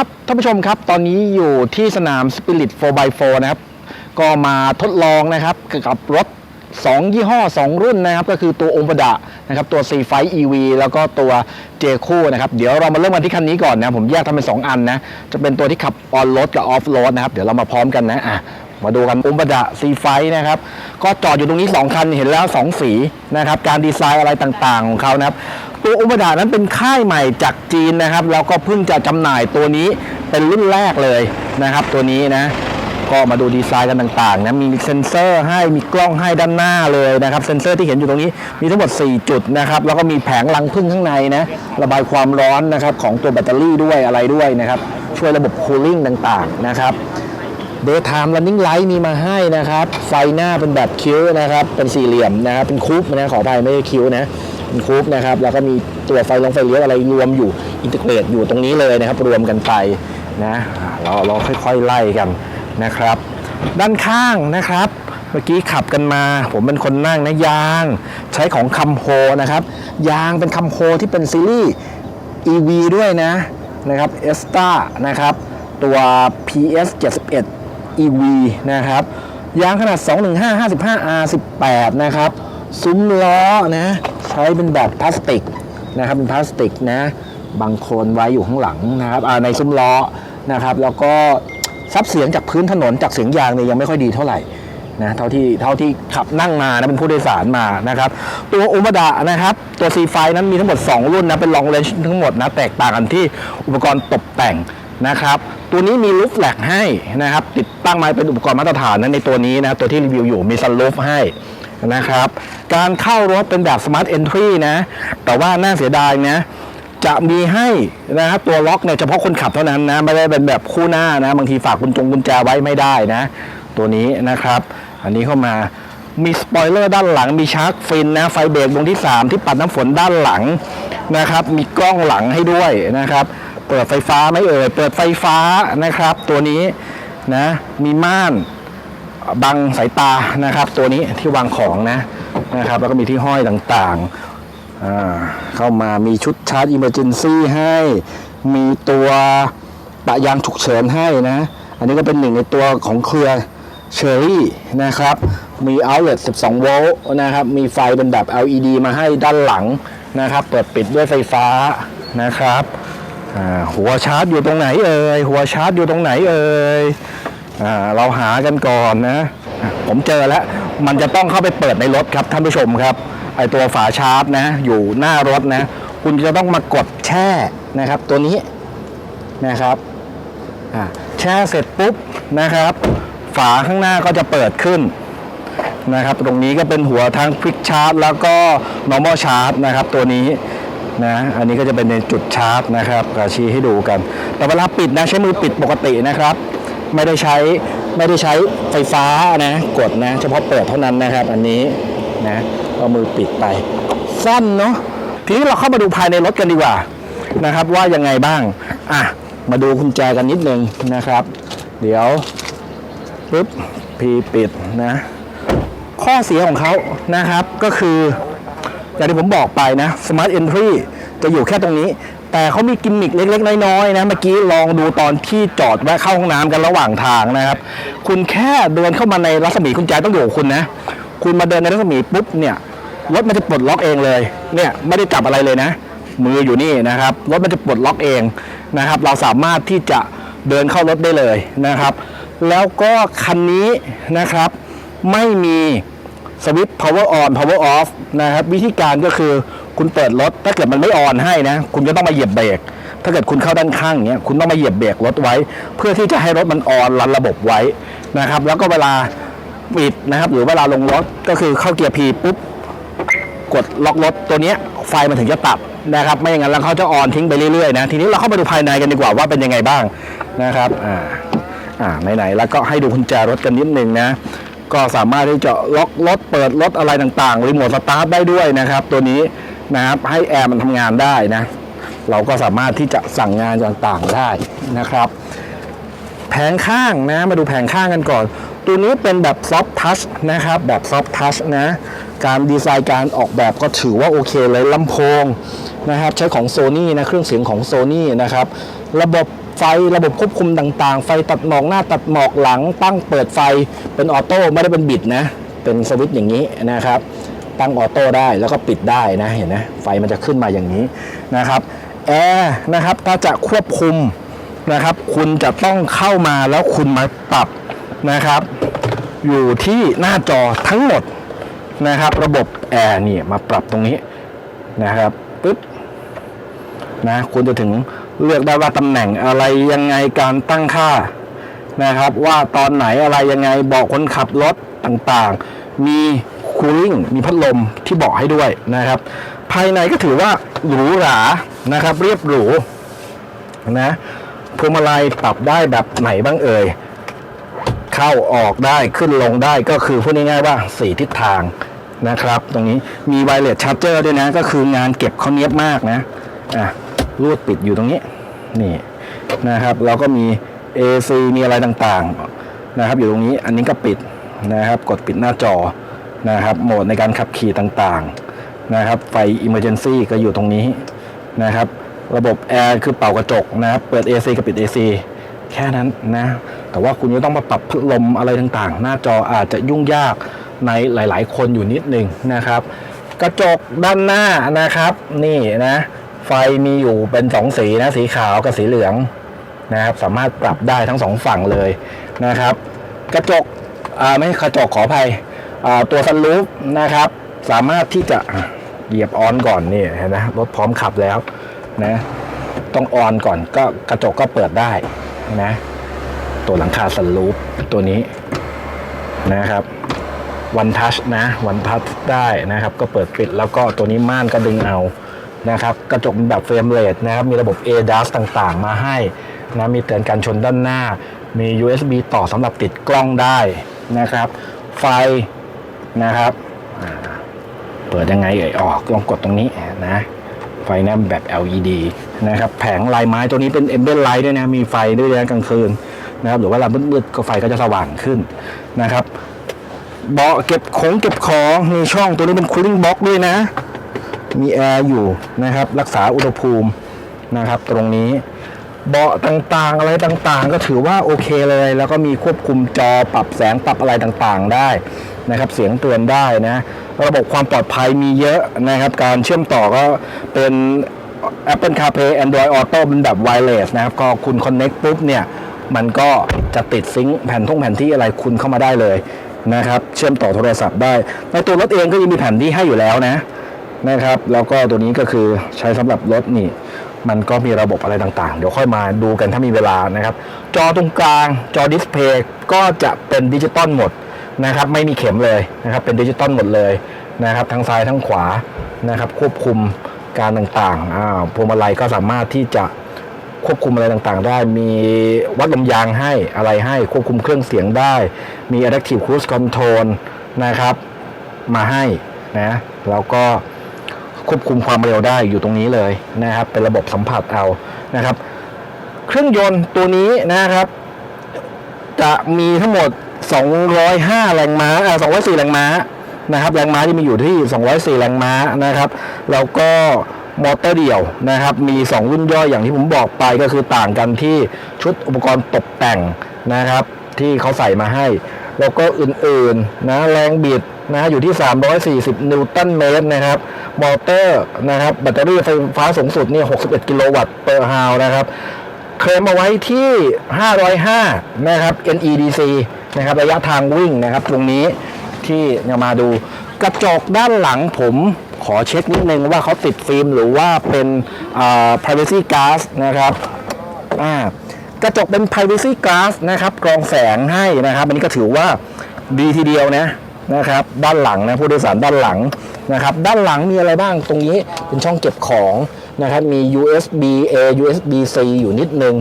ครับท่านผู้ชมครับตอนนี้อยู่ที่สนาม Spirit 4x4 นะครับก็มาทดลองนะครับกับรถ 2 ยี่ห้อ 2 รุ่นนะครับ ก็คือตัวโอมดะนะครับตัว C f i EV แล้วก็ตัว j คู่นะครับเดี๋ยวเรามาเริ่มกันที่คันนี้ก่อนนะผมแยกทำเป็น 2 อันนะ จะเป็นตัวที่ขับออน o ดกับออฟโรดนะครับ เดี๋ยวเรามาพร้อมกันนะอะมาดูกันโอมดะ C f i นะครับ ก็จอดอยู่ตรงนี้ 2 คันเห็นแล้ว 2 สีนะครับ การดีไซน์อะไรต่างๆของเขานะครับ ตัวอุมดานั้นเป็นค่ายใหม่จากจีนนะครับ แล้วก็เพิ่งจะจำหน่ายตัวนี้เป็นรุ่นแรกเลยนะครับ ตัวนี้นะ ก็มาดูดีไซน์กันต่างๆนะมีเซ็นเซอร์ให้มีกล้องให้ด้านหน้าเลยนะครับเซ็นเซอร์ที่เห็นอยู่ตรงนี้มีทั้งหมด 4 จุดนะครับ แล้วก็มีแผงรังพึ่งข้างในนะระบายความร้อนนะครับของตัวแบตเตอรี่ด้วยอะไรด้วยนะครับ ช่วยระบบคูลิ่งต่างๆนะครับ Daytime Running Light มีมาให้นะครับ ไฟหน้าเป็นแบบคิ้วนะครับ เป็นสี่เหลี่ยมนะครับ เป็นคูปนะขออภัยไม่ใช่คิ้วนะ คูปนะครับแล้วก็มีตัวไฟลงไฟเลี้ยวอะไรรวมอยู่อินทิเกรตอยู่ตรงนี้เลยนะครับ รวมกันไปนะเราเราค่อยๆไล่กันนะครับ ด้านข้างนะครับ เมื่อกี้ขับกันมา ผมเป็นคนนั่งนะยาง ใช้ของคัมโฮนะครับ ยางเป็นคัมโฮที่เป็นซีรีส์ EV ด้วยนะนะครับเอสตานะครับ ตัว PS 71 EV นะครับยางขนาด 215 55 R 18 นะครับ ซุ้มล้อนะ ใช้เป็นแบบพลาสติกนะครับเป็นพลาสติกนะบางโคลนไว้อยู่ข้างหลังนะครับในซุ้มล้อนะครับ แล้วก็ซับเสียงจากพื้นถนนจากเสียงยางเนี่ยยังไม่ค่อยดีเท่าไหร่นะเท่าที่เท่าที่ขับนั่งมานะเป็นผู้โดยสารมานะครับ ตัวโอมาดะนะครับ ตัว C5 นั้นมีทั้งหมด 2 รุ่นนะเป็น long range ทั้งหมดนะแตกต่างกันที่อุปกรณ์ตกแต่งนะครับ ตัวนี้มีลูฟแลกให้นะครับ ติดตั้งมาเป็นอุปกรณ์มาตรฐานนะในตัวนี้นะตัวที่รีวิวอยู่มีซันลูฟให้ นะครับ การเข้ารถเป็นแบบ smart entry นะ แต่ว่าน่าเสียดายนะ จะมีให้นะครับตัวล็อกเนี่ยเฉพาะคนขับเท่านั้นนะ ไม่ได้เป็นแบบคู่หน้านะ บางทีฝากกุญจงกุญแจไว้ไม่ได้นะ ตัวนี้นะครับ อันนี้เข้ามามีสปอยเลอร์ด้านหลัง มีชาร์กฟินนะ ไฟเบรกดวงที่ 3 ที่ปัดน้ำฝนด้านหลังนะครับ มีกล้องหลังให้ด้วยนะครับ เปิดไฟฟ้าไม่เอ่ย เปิดไฟฟ้านะครับ ตัวนี้นะ มีม่าน บังสายตานะครับ ตัวนี้ที่วางของนะนะครับ แล้วก็มีที่ห้อยต่างๆเข้ามามีชุดชาร์จอิมเมอร์เจนซี่ให้ มีตัวปะยางฉุกเฉินให้นะ อันนี้ก็เป็นหนึ่งในตัวของเครือเชอรี่นะครับ มี outlet 12 โวลต์นะครับ มีไฟเป็นแบบ LED มาให้ด้านหลังนะครับ เปิดปิดด้วยไฟฟ้านะครับหัวชาร์จอยู่ตรงไหนเอ่ยหัวชาร์จอยู่ตรงไหนเอ่ย อ่าเราหากันก่อนนะ ผมเจอแล้ว มันจะต้องเข้าไปเปิดในรถครับท่านผู้ชมครับ ไอตัวฝาชาร์จนะ อยู่หน้ารถนะ คุณจะต้องมากดแช่นะครับ ตัวนี้นะครับอ่าแช่เสร็จปุ๊บนะครับ ฝาข้างหน้าก็จะเปิดขึ้นนะครับ ตรงนี้ก็เป็นหัวทั้ง Quick Charge แล้วก็ normal charge นะครับ ตัวนี้นะ อันนี้ก็จะเป็นในจุดชาร์จนะครับกชี้ให้ดูกัน แต่เวลาปิดนะใช้มือปิดปกตินะครับ ไม่ได้ใช้ไม่ได้ใช้ไฟฟ้านะกดนะเฉพาะเปิดเท่านั้นนะครับ อันนี้นะเอามือปิดไปสั้นเนาะทีนี้เราเข้ามาดูภายในรถกันดีกว่านะครับ ว่ายังไงบ้างอะมาดูกุญแจกันนิดนึงนะครับ เดี๋ยวปึ๊บพีปิดนะ ข้อเสียของเขานะครับก็คืออย่างที่ผมบอกไปนะ Smart Entry จะอยู่แค่ตรงนี้ แต่เขามีกิมมิคเล็ก ๆ น้อยๆนะเมื่อกี้ลองดูตอนที่จอดแวะเข้าห้องน้ำกันระหว่างทางนะครับ คุณแค่เดินเข้ามาในรัศมีคุณแจต้องอยู่กับคุณนะ คุณมาเดินในรัศมีปุ๊บเนี่ยรถมันจะปลดล็อกเองเลยเนี่ยไม่ได้จับอะไรเลยนะ มืออยู่นี่นะครับรถมันจะปลดล็อกเองนะครับ เราสามารถที่จะเดินเข้ารถได้เลยนะครับ แล้วก็คันนี้นะครับไม่มีสวิตช์ power on power off นะครับวิธีการก็คือ คุณเปิดรถ ถ้าเกิดมันไม่ออนให้นะ คุณจะต้องมาเหยียบเบรก ถ้าเกิดคุณเข้าด้านข้างเนี้ย คุณต้องมาเหยียบเบรกรถไว้ เพื่อที่จะให้รถมันออนรันระบบไว้นะครับ แล้วก็เวลาปิดนะครับ หรือเวลาลงรถก็คือเข้าเกียร์ P ปุ๊บกดล็อกรถตัวเนี้ยไฟมันถึงจะตัดนะครับ ไม่อย่างนั้นแล้วเขาจะออนทิ้งไปเรื่อยๆนะ ทีนี้เราเข้ามาดูภายในกันดีกว่าว่าเป็นยังไงบ้างนะครับอ่าอ่าไหนๆแล้วก็ให้ดูกุญแจรถกันนิดนึงนะ ก็สามารถที่จะล็อกรถเปิดรถอะไรต่างๆรีโมทสตาร์ทได้ด้วยนะครับ ตัวนี้ นะครับ ให้แอร์มันทำงานได้นะ เราก็สามารถที่จะสั่งงานต่างๆได้นะครับ แผงข้างนะ มาดูแผงข้างกันก่อน ตัวนี้เป็นแบบซอฟทัชนะครับ แบบซอฟทัชนะ การดีไซน์การออกแบบก็ถือว่าโอเคเลยลำโพงนะครับใช้ของ Sony นะเครื่องเสียงของ Sony นะครับ ระบบไฟระบบควบคุมต่างๆ ไฟตัดหมอกหน้าตัดหมอกหลังตั้งเปิดไฟเป็นออโต้ไม่ได้เป็นบิดนะ เป็นสวิตช์อย่างนี้นะครับ ตั้งออโต้ได้แล้วก็ปิดได้นะเห็นไหมไฟมันจะขึ้นมาอย่างนี้นะครับแอร์นะครับถ้าจะควบคุมนะครับ คุณจะต้องเข้ามาแล้วคุณมาปรับนะครับ อยู่ที่หน้าจอทั้งหมดนะครับ ระบบแอร์นี่มาปรับตรงนี้นะครับปึ๊บนะคุณจะถึงเลือกได้ว่าตำแหน่งอะไรยังไงการตั้งค่านะครับ ว่าตอนไหนอะไรยังไงบอกคนขับรถต่างๆ มี คูลิ่งมีพัดลมที่เบอกให้ด้วยนะครับ ภายในก็ถือว่าหรูหรานะครับ เรียบหรูนะพวงมาลัยปรับได้แบบไหนบ้างเอ่ยเข้าออกได้ขึ้นลงได้ก็คือพูดง่ายๆว่า4ทิศทางนะครับ ตรงนี้มีไวเลสชาร์เจอร์ด้วยนะ ก็คืองานเก็บเขาเนียบมากนะอะรูดปิดอยู่ตรงนี้นี่นะครับ เราก็มี AC มีอะไรต่างๆนะครับ อยู่ตรงนี้อันนี้ก็ปิดนะครับ กดปิดหน้าจอ นะครับ โหมดในการขับขี่ต่างๆนะครับ ไฟ Emergency ก็อยู่ตรงนี้นะครับ ระบบแอร์คือเป่ากระจกนะครับเปิด AC กับปิด AC แค่นั้นนะ แต่ว่าคุณจะต้องมาปรับพัดลมอะไรต่างๆ หน้าจออาจจะยุ่งยากในหลายๆ คนอยู่นิดหนึ่งนะครับ กระจกด้านหน้านะครับ นี่นะ ไฟมีอยู่เป็นสองสีนะสีขาวกับสีเหลืองนะครับ สามารถปรับได้ทั้งสองฝั่งเลยนะครับ กระจกอ่าไม่กระจกขออภัย ตัวซันรูฟนะครับ สามารถที่จะเหยียบออนก่อนนี่เห็นไหมรถพร้อมขับแล้วนะต้องออนก่อนก็กระจกก็เปิดได้นะตัวหลังคาสันลูปตัวนี้นะครับวันทัชนะวันทัชได้นะครับ ก็เปิดปิดแล้วก็ตัวนี้ม่านก็ดึงเอานะครับ กระจกแบบเฟรมเรทนะครับ มีระบบ ADAS ต่างๆ มาให้นะมีเตือนการชนด้านหน้า มี USB ต่อสำหรับติดกล้องได้นะครับ ไฟ นะครับอ่าเปิดยังไงเอ่ยออกลองกดตรงนี้นะไฟหน้าแบบ LED นะครับแผงลายไม้ตัวนี้เป็น e m b e d Light ด้วยนะ มีไฟด้วยนะกลางคืนนะครับหรือว่าเวลามืดๆก็ไฟก็จะสว่างขึ้นนะครับเบาะเก็บของเก็บของมีช่องตัวนี้เป็น cooling box ด้วยนะ มีแอร์อยู่นะครับ รักษาอุณหภูมินะครับ ตรงนี้เบาะต่างๆ อะไรต่างๆ ก็ถือว่าโอเคเลย แล้วก็มีควบคุมจอปรับแสงปรับอะไรต่างๆ ได้ นะครับเสียงเตือนได้นะระบบความปลอดภัยมีเยอะนะครับการเชื่อมต่อก็เป็น Apple CarPlay Android Auto เป็นแบบ wireless นะครับก็คุณ connect ปุ๊บเนี่ยมันก็จะติดซิงค์แผ่นท่งแผ่นที่อะไรคุณเข้ามาได้เลยนะครับเชื่อมต่อโทรศัพท์ได้ ในตัวรถเองก็ยังมีแผ่นที่ให้อยู่แล้วนะนะครับ แล้วก็ตัวนี้ก็คือใช้สำหรับรถนี่ มันก็มีระบบอะไรต่างๆ เดี๋ยวค่อยมาดูกันถ้ามีเวลานะครับ จอตรงกลางจอดิสเพย์ก็จะเป็นดิจิตอลหมด นะครับไม่มีเข็มเลยนะครับเป็นดิจิตอลหมดเลยนะครับทั้งซ้ายทั้งขวานะครับควบคุมการต่างๆอ้าวพวงมาลัยก็สามารถที่จะควบคุมอะไรต่างๆ ได้ มีวัดลมยางให้อะไรให้ควบคุมเครื่องเสียงได้ มี Adaptive Cruise Control นะครับ มาให้นะแล้วก็ควบคุมความเร็วได้อยู่ตรงนี้เลยนะครับ เป็นระบบสัมผัสเอานะครับ เครื่องยนต์ตัวนี้นะครับ จะมีทั้งหมด 205 แรงม้าอ่า204 แรงม้านะครับแรงม้าที่มีอยู่ที่ 204 แรงม้านะครับ แล้วก็มอเตอร์เดี่ยวนะครับ มี 2 รุ่นย่อยอย่างที่ผมบอกไปก็คือต่างกันที่ชุดอุปกรณ์ตกแต่งนะครับ ที่เขาใส่มาให้ แล้วก็อื่นๆนะแรงบิดนะอยู่ที่ 340 นิวตันเมตรนะครับ มอเตอร์นะครับ แบตเตอรี่ไฟฟ้าสูงสุดเนี่ย61 กิโลวัตต์เปอร์ฮาวนะครับ เคลมเอาไว้ที่ 505 นะครับ NEDC นะครับระยะทางวิ่งนะครับ ตรงนี้ที่จะมาดู กระจกด้านหลังผมขอเช็คนิดนึงว่าเขาติดฟิล์มหรือว่าเป็น privacy glass นะครับกระจกเป็น privacy glass นะครับกรองแสงให้นะครับ อันนี้ก็ถือว่าดีทีเดียวนะนะครับด้านหลังนะผู้โดยสารด้านหลังนะครับ ด้านหลังมีอะไรบ้างตรงนี้เป็นช่องเก็บของ นะครับมี USB A USB C อยู่นิดนึง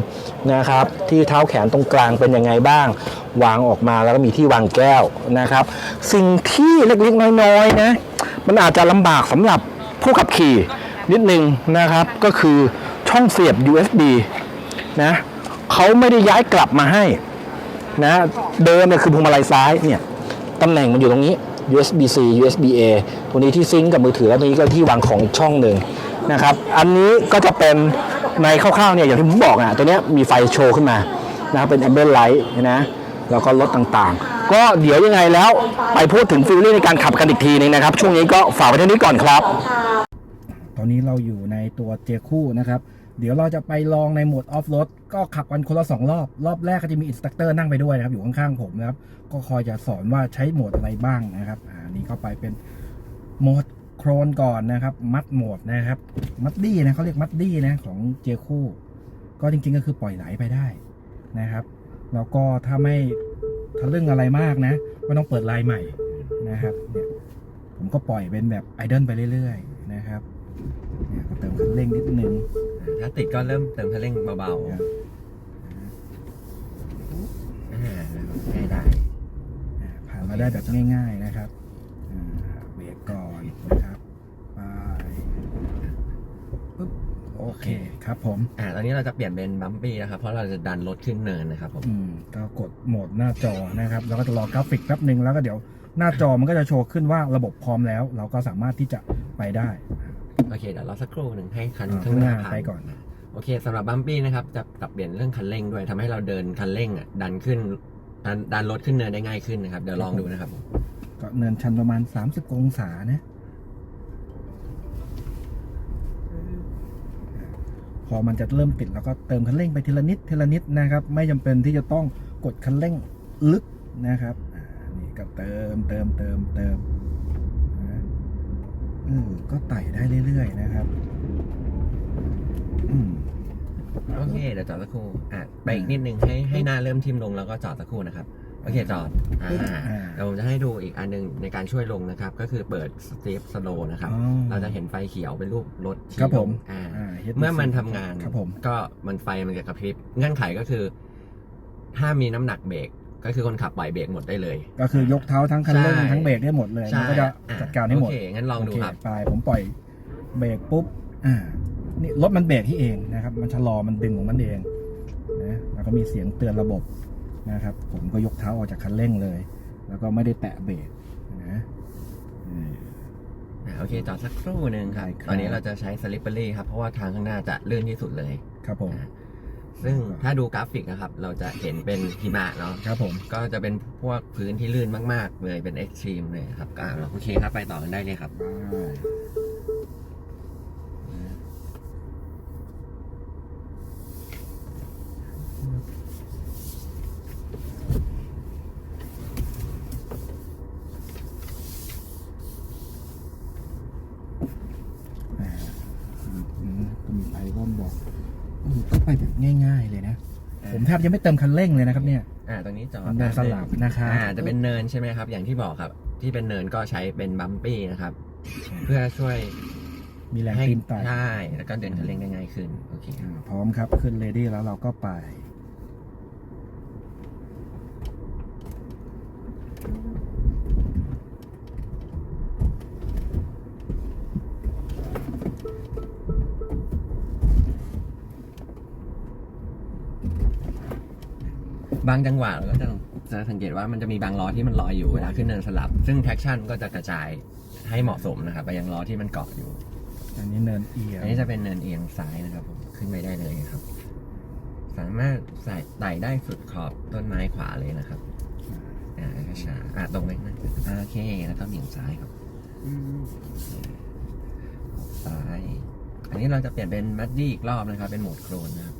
นะครับที่เท้าแขนตรงกลางเป็นยังไงบ้าง วางออกมาแล้วก็มีที่วางแก้วนะครับ สิ่งที่เล็กๆน้อยๆนะมันอาจจะลำบากสำหรับผู้ขับขี่นิดนึงนะครับก็คือช่องเสียบ USB นะเขาไม่ได้ย้ายกลับมาให้นะเดิมเนี่ยคือพวงมาลัยซ้ายเนี่ยตำแหน่งมันอยู่ตรงนี้ USB C USB A ตัวนี้ที่ซิงก์กับมือถือแล้วตัวนี้ก็ที่วางของอีกช่องหนึ่ง นะครับ อันนี้ก็จะเป็นในคร่าวๆเนี่ยอย่างที่ผมบอกอะตัวเนี้ยมีไฟโชว์ขึ้นมานะครับเป็น ambient light นะแล้วก็รถต่างๆ ก็เดี๋ยวยังไงแล้วไปพูดถึงฟิลลิ่งในการขับกันอีกทีนึงนะครับ ช่วงนี้ก็ฝากไว้เท่านี้ก่อนครับ ตอนนี้เราอยู่ในตัวเจคู่นะครับเดี๋ยวเราจะไปลองในโหมดออฟโรดก็ขับกันคนละสองรอบ รอบแรกก็จะมีอินสตัคเตอร์นั่งไปด้วยนะครับ อยู่ข้างๆผมนะครับ ก็คอยจะสอนว่าใช้โหมดอะไรบ้างนะครับ อ่า นี่เข้าไปเป็นโหมด โครนก่อนนะครับ มัดโหมดนะครับ มัดดี้นะเขาเรียกมัดดี้นะของเจคู่ ก็จริงๆก็คือปล่อยไหลไปได้นะครับ แล้วก็ถ้าไม่ทะลึ่งอะไรมากนะไม่ต้องเปิดไลน์ใหม่นะครับเนี่ยผมก็ปล่อยเป็นแบบไอดอลไปเรื่อยๆนะครับเนี่ยก็เติมคันเร่งนิดนึงถ้าติดก็เริ่มเติมคันเร่งเบาครับๆอ่าง่ายได้อ่าผ่านมาได้แบบง่าย ๆนะครับอ่าเบรกก่อนนะครับไปปึ๊บโอเคครับผมอ่าตอนนี้เราจะเปลี่ยนเป็นบัมปี้นะครับ เพราะเราจะดันรถขึ้นเนินนะครับผมอืมก็กดโหมดหน้าจอนะครับ แล้วก็จะรอกราฟิกแป๊บหนึ่งแล้วก็เดี๋ยวหน้าจอมันก็จะโชว์ขึ้นว่าระบบพร้อมแล้ว เราก็สามารถที่จะไปได้ โอเคเดี๋ยวเราสักครู่หนึ่งให้คันอ่าข้างหน้าข้างหน้าผ่านไปก่อน โอเคสำหรับบัมปี้นะครับจะปรับเปลี่ยนเรื่องคันเร่งด้วยทำให้เราเดินคันเร่งอะดันขึ้นดันดันรถขึ้นเนินได้ง่ายขึ้นนะครับเดี๋ยวลองดูนะครับผม ก็เนินชันประมาณ 30 องศานะ พอมันจะเริ่มติดแล้วก็เติมคันเร่งไปทีละนิดทีละนิดนะครับ ไม่จำเป็นที่จะต้องกดคันเร่งลึกนะครับนี่ก็เติมเติมเติมเติมนะเออก็ไต่ได้เรื่อยๆนะครับโอเคเดี๋ยวจอดสักครู่อะไปอีกนิดนึงให้ให้หน้าเริ่มทิมลงแล้วก็จอดสักครู่นะครับ โอเคจอดอ่าอ่าเดี๋ยวผมจะให้ดูอีกอันหนึงในการช่วยลงนะครับ ก็คือเปิดสเตปสโลนะครับอ๋อเราจะเห็นไฟเขียวเป็นรูปรถชี้ครับผมลงอ่าอ่า HTC เมื่อมันทำงานครับผมก็มันไฟมันจะกระพริบเงื่อนไขก็คือ ถ้ามีน้ำหนักเบรกก็คือคนขับปล่อยเบรกหมดได้เลย ก็คือยกเท้าทั้งคันเร่งใช่ทั้งเบรกได้หมดเลยมันก็จะอ่จัดการให้หมดโอเคงั้นลองดูโเคครับไปผมปล่อยเบรกปุ๊บอ่านี่รถมันเบรกที่เองนะครับ มันชะลอมันดึงของมันเองนะแล้วก็มีเสียงเตือนระบบ นะครับ ผมก็ยกเท้าออกจากคันเร่งเลย แล้วก็ไม่ได้แตะเบรกนะอืมอ่าโอเคจอดสักครู่หนึ่งครับได้ครับ ตอนนี้เราจะใช้สลิปเปอรี่ครับ เพราะว่าทางข้างหน้าจะลื่นที่สุดเลยครับผม อ่าซึ่งถ้าดูกราฟิกนะครับ เราจะเห็นเป็นหิมะเนาะครับผม ก็จะเป็นพวกพื้นที่ลื่นมาก ๆ เลยเป็นเอ็กซ์ตรีมเลยครับอ่าโอเคครับไปต่อกันได้เลยครับอ่าอืมก็มีไอรอนบอกโอ้โหก็ไปแบบ ง่ายๆเลยนะ ผมแทบจะไม่เติมคันเร่งเลยนะครับเนี่ย อ่าตรงนี้จอดมันเดินสลับนะครับอ่าจะเป็นเนินใช่ไหมครับ อย่างที่บอกครับ ที่เป็นเนินก็ใช้เป็นบัมปี้นะครับ เพื่อช่วยมีแรงให้ตีนไต่ใช่แล้วก็เดินคันเร่งได้ง่ายขึ้น โอเคคอ่ารับพร้อมครับ ขึ้นเลดี้แล้วเราก็ไป บางจังหวะเราก็จะจะสังเกตว่ามันจะมีบางล้อที่มันลอยอยู่เวลาขึ้นเนินสลับ ซึ่ง traction ก็จะกระจายให้เหมาะสมนะครับไปยังล้อที่มันเกาะอยู่ อันนี้เนินเอียงอันนี้จะเป็นเนินเอียงซ้ายนะครับผมขึ้นไปได้เลยครับ สามารถใส่ไต่ได้สุดขอบต้นไม้ขวาเลยนะครับอ่าช้าๆอ่าตรงไปนะอ่าโอเคแล้วก็หมิ่งซ้ายครับซ้ายอันนี้เราจะเปลี่ยนเป็นมัดดี้อีกรอบนะครับ เป็นโหมดโครนนะครับ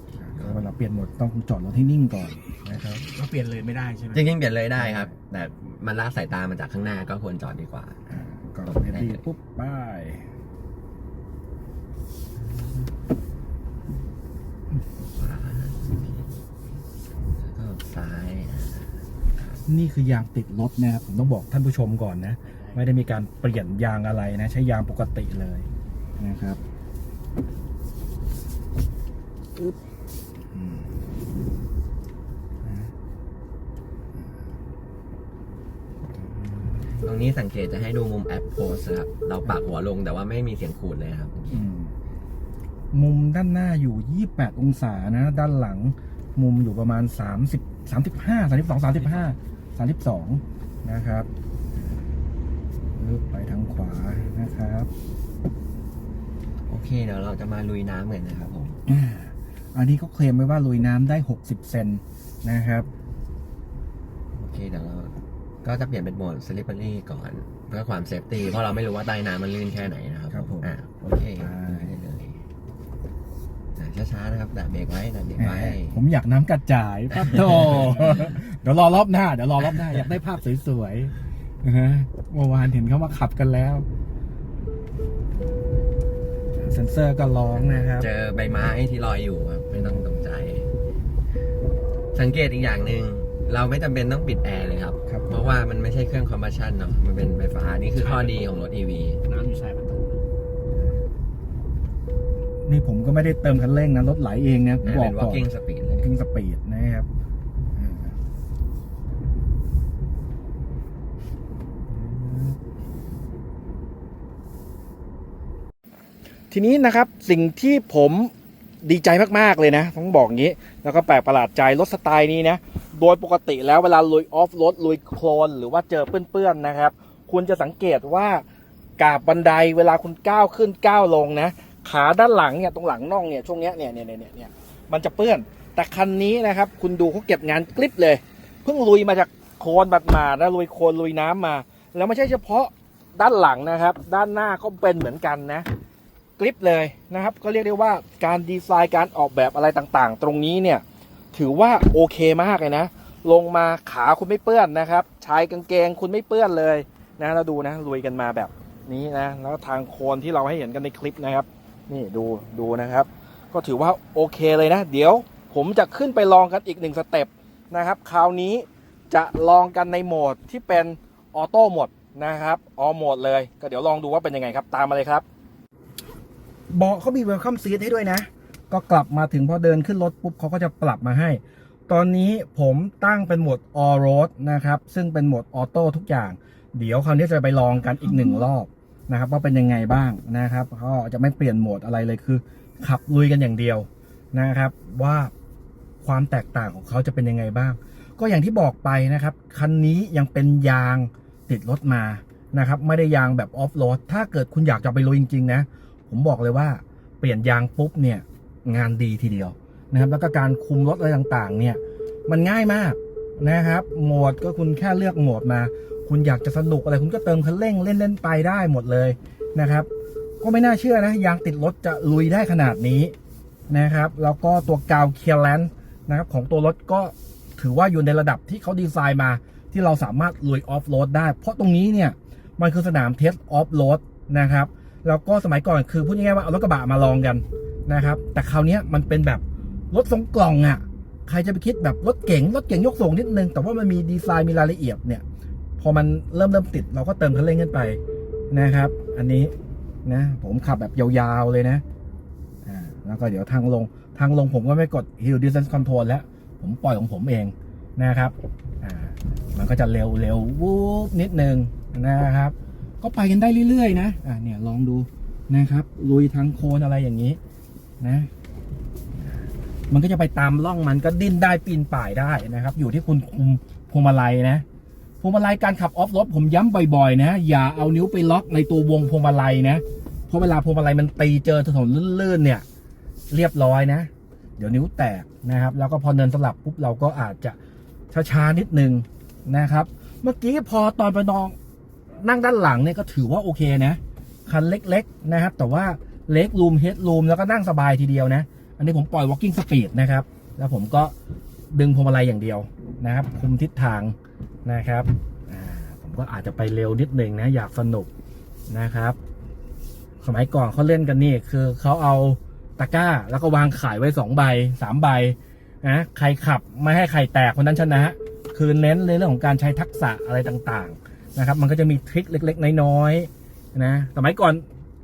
เวลาเปลี่ยนโหมดต้องจอดรถที่นิ่งก่อน นะครับเราเปลี่ยนเลยไม่ได้ใช่ไหมจริงๆเปลี่ยนเลยได้ครับ แต่มันละสายตามาจากข้างหน้าก็ควรจอดดีกว่า อ่าก็เลดี้ปุ๊บไปขวาแล้วก็ซ้ายนี่คือยางติดรถนะครับผมต้องบอกท่านผู้ชมก่อนนะ ไม่ได้มีการเปลี่ยนยางอะไรนะ ใช้ยางปกติเลยนะครับ อึ๊บ ตรงนี้สังเกตจะให้ดูมุมแอปโพสครับ เราปักหัวลงแต่ว่าไม่มีเสียงขูดเลยครับ อืมมุมด้านหน้าอยู่ 28 องศานะ ด้านหลังมุมอยู่ประมาณ 30 35 32 35 32 นะครับปึ๊บไปทางขวานะครับ โอเคเดี๋ยวเราจะมาลุยน้ำกันนะครับผมอ่าอันนี้เขาเคลมไว้ว่าลุยน้ำได้ 60 เซนนะครับ โอเคเดี๋ยวเรา ก็จะเปลี่ยนเป็นโหมด slippery ก่อนเพื่อความเซฟตี้เพราะเราไม่รู้ว่าใต้น้ำมันลื่นแค่ไหนนะครับครับผมอะโอเคอ่าได้เลยอะช้าๆนะครับแตะเบรกไว้แตะเบรกไว้ ผมอยากน้ำกระจายครับโธ่เดี๋ยวรอรอบหน้า เดี๋ยวรอรอบหน้า อยากได้ภาพสวยๆนะฮะเมื่อวานเห็นเขามาขับกันแล้ว เซนเซอร์ก็ร้องนะครับ เจอใบไม้ที่ลอยอยู่ครับไม่ต้องตกใจ สังเกตอีกอย่างหนึ่งเราไม่จำเป็นต้องปิดแอร์เลยครับครับ เพราะว่ามันไม่ใช่เครื่องคอมบัชชันเนาะมันเป็นไฟฟ้านี่คือข้อดีของรถ EV น้ำอยู่ชายประตูนี่ผมก็ไม่ได้เติมคันเร่งนะ รถไหลเองนะผมนะบอเป็กน ก่อน walking speed เลย กิ้งสปีดนะครับอ่าทีนี้นะครับสิ่งที่ผมดีใจมาก ๆ เลยนะ ต้องบอกงี้ แล้วก็แปลกประหลาดใจรถสไตล์นี้นะ โดยปกติแล้วเวลาลุยออฟรถลุยโคลนหรือว่าเจอเปื้อนๆนะครับ คุณจะสังเกตว่ากาบบันไดเวลาคุณก้าวขึ้นก้าวลงนะ ขาด้านหลังเนี่ยตรงหลังน่องเนี่ยช่วงเนี้ยเนี่ยเนี่ยเนี่ยเนี่ยมันจะเปื้อน แต่คันนี้นะครับ คุณดูเขาเก็บงานกริบเลย เพิ่งลุยมาจากโคลนบัดมาแล้วลุยโคลนลุยน้ำมา แล้วไม่ใช่เฉพาะด้านหลังนะครับ ด้านหน้าก็เป็นเหมือนกันนะกริปเลยนะครับ ก็เรียกได้ว่าการดีไซน์การออกแบบอะไรต่างๆ ตรงนี้เนี่ย ถือว่าโอเคมากเลยนะ ลงมาขาคุณไม่เปื้อนนะครับ ชายกางเกงคุณไม่เปื้อนเลยนะเราดูนะลุยกันมาแบบนี้นะ แล้วทางโคนที่เราให้เห็นกันในคลิปนะครับ นี่ดูดูนะครับ ก็ถือว่าโอเคเลยนะ เดี๋ยวผมจะขึ้นไปลองกันอีกหนึ่งสเต็ปนะครับ คราวนี้จะลองกันในโหมดที่เป็นออโต้โหมดนะครับออโหมดเลย ก็เดี๋ยวลองดูว่าเป็นยังไงครับ ตามมาเลยครับ เบาะเขามีเวลคัมซีทให้ด้วยนะ ก็กลับมาถึงพอเดินขึ้นรถปุ๊บเขาก็จะปรับมาให้ ตอนนี้ผมตั้งเป็นโหมด all road นะครับ ซึ่งเป็นโหมดออโต้ทุกอย่าง เดี๋ยวคราวนี้จะไปลองกันอีกหนึ่งรอบนะครับว่าเป็นยังไงบ้างนะครับก็จะไม่เปลี่ยนโหมดอะไรเลยคือ ขับลุยกันอย่างเดียวนะครับ ว่าความแตกต่างของเขาจะเป็นยังไงบ้าง ก็อย่างที่บอกไปนะครับคันนี้ยังเป็นยางติดรถมานะครับ ไม่ได้ยางแบบออฟโรดถ้าเกิดคุณอยากจะไปลุยจริง ๆ นะ ผมบอกเลยว่าเปลี่ยนยางปุ๊บเนี่ย งานดีทีเดียวนะครับแล้วก็การคุมรถอะไรต่างๆ เนี่ยมันง่ายมากนะครับโหมดก็คุณแค่เลือกโหมดมา คุณอยากจะสนุกอะไรคุณก็เติมคันเร่งเล่นๆไปได้หมดเลยนะครับ ก็ไม่น่าเชื่อนะยางติดรถจะลุยได้ขนาดนี้นะครับแล้วก็ตัวกาวเคียร์แลนด์นะครับของตัวรถก็ถือว่าอยู่ในระดับที่เขาดีไซน์มาที่เราสามารถลุยออฟโรดได้ เพราะตรงนี้เนี่ยมันคือสนามเทสออฟโรดนะครับ แล้วก็สมัยก่อนคือพูดง่ายๆว่าเอารถกระบะมาลองกัน นะครับ แต่คราวนี้มันเป็นแบบรถทรงกล่องอะ่ะ ใครจะไปคิดแบบรถเก๋งรถเก๋งยกส่งนิดนึง แต่ว่ามันมีดีไซน์มีรายละเอียดเนี่ย พอมันเริ่มเริ่มติดเราก็เติมคันเร่งขึ้นไปนะครับ อันนี้นะผมขับแบบยาวๆเลยนะอ่าแล้วก็เดี๋ยวทางลงทางลงผมก็ไม่กด hill distance control แล้ว ผมปล่อยของผมเองนะครับอ่ามันก็จะเร็วเร็ววูบนิดนึงนะครับ ก็ไปกันได้เรื่อยๆ นะอะเนี่ยลองดูนะครับ ลุยทางโคนอะไรอย่างนี้ นะ มันก็จะไปตามร่องมันก็ดิ้นได้ปีนป่ายได้นะครับ อยู่ที่คุณคุมพวงมาลัยนะพวงมาลัยการขับออฟรถผมย้ำบ่อยๆ นะ อย่าเอานิ้วไปล็อกในตัววงพวงมาลัยนะเพราะเวลาพวงมาลัยมันตีเจอถนนลื่นๆเนี่ย เรียบร้อยนะ เดี๋ยวนิ้วแตกนะครับ แล้วก็พอเดินสลับปุ๊บเราก็อาจจะช้าๆนิดนึงนะครับ เมื่อกี้พอตอนไปนองนั่งด้านหลังเนี่ยก็ถือว่าโอเคนะ คันเล็ก ๆ นะครับ แต่ว่า เล็กรูมเฮดรูมแล้วก็นั่งสบายทีเดียวนะ อันนี้ผมปล่อย walking speed นะครับ แล้วผมก็ดึงพวงมาลัยอย่างเดียวนะครับ คุมทิศทางนะครับผมก็อาจจะไปเร็วนิดนึงนะ อยากสนุกนะครับ สมัยก่อนเขาเล่นกันนี่ คือเขาเอาตะกร้า แล้วก็วางขายไว้สองใบสามใบนะใครขับไม่ให้ใครแตกคนนั้นชนะ คือเน้นในเรื่องของการใช้ทักษะอะไรต่างๆนะครับ มันก็จะมีทริคเล็ก ๆ น้อยๆนะ สมัยก่อน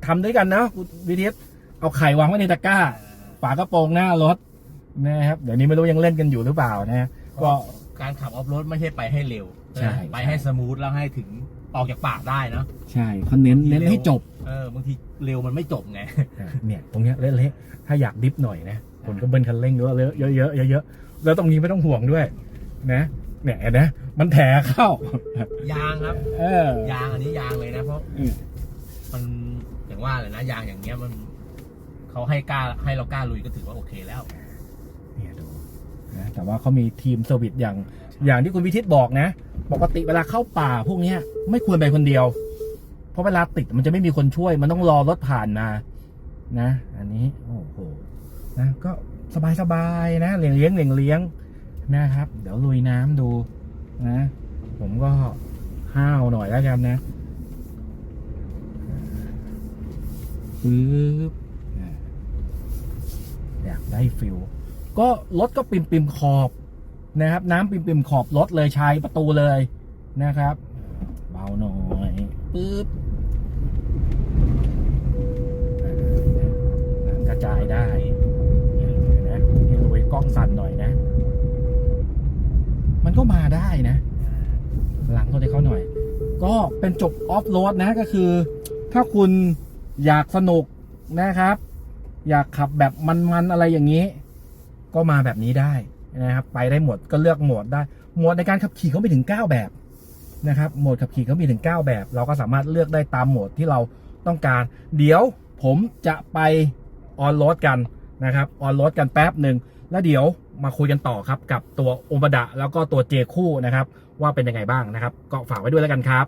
ทำด้วยกันนะคุณวิทิตเอาไข่วางไว้ในตะกร้า ฝากระโปรงหน้ารถนะครับเดี๋ยวนี้ไม่รู้ยังเล่นกันอยู่หรือเปล่านะก็การขับออฟโรดไม่ใช่ไปให้เร็วใช่ไปให้สมูทแล้วให้ถึงออกจากปากได้เนอะใช่เขาเน้นเน้นให้จบเออบางทีเร็วมันไม่จบไงอะเนี่ยตรงเนี้ยเละๆถ้าอยากดิฟหน่อยนะคนก็เบิ้ลคันเร่งเยอะๆเยอะๆเยอะๆแล้วตรงนี้ไม่ต้องห่วงด้วย นะเนี่ยเห็นนะมันแถเข้ายางครับ เออยางอันนี้ยางเลยนะเพราะอืมมันอย่า งว่าเลยนะยางอย่างเงี้ยมันเขาให้กล้าให้เรากล้าลุยก็ถือว่าโอเคแล้ว เนี่ยดูนะแต่ว่าเขามีทีมเซอร์วิสอย่างอย่างที่คุณวิทิตบอกนะ ปกติเวลาเข้าป่าพวกเนี้ยไม่ควรไปคนเดียว เพราะเวลาติดมันจะไม่มีคนช่วย มันต้องรอรถผ่านมานะ อันนี้ โอ้โหนะก็สบายสบายๆนะเลี้ยงเลี้ยงเลี้ยงเลี้ยงนะครับ เดี๋ยวลุยน้ำดูนะ ผมก็ห้าวหน่อยแล้วกันนะ ปึ๊บอยากได้ฟิลก็รถก็ปิมปิมขอบนะครับ น้ำปิมปิมขอบรถเลยชายประตูเลยนะครับ เบาหน่อยปึ๊บน้ำกระจายได้เห็นไหมนี่ลุยกล้องสั่นหน่อยนะ มันก็มาได้นะ หลังรถให้เขาหน่อย ก็เป็นจบออฟโรดนะก็คือ ถ้าคุณ อยากสนุกนะครับ อยากขับแบบมันๆอะไรอย่างนี้ ก็มาแบบนี้ได้นะครับ ไปได้หมดก็เลือกโหมดได้โหมดในการขับขี่เขามีถึง 9 แบบนะครับโหมดขับขี่เขามีถึง 9 แบบ เราก็สามารถเลือกได้ตามโหมดที่เราต้องการ เดี๋ยวผมจะไปออนโรดกันนะครับออนโรดกันแป๊บหนึ่งแล้วเดี๋ยวมาคุยกันต่อครับ กับตัวโอมบดะแล้วก็ตัวเจคู่นะครับ ว่าเป็นยังไงบ้างนะครับ ก็ฝากไว้ด้วยแล้วกันครับ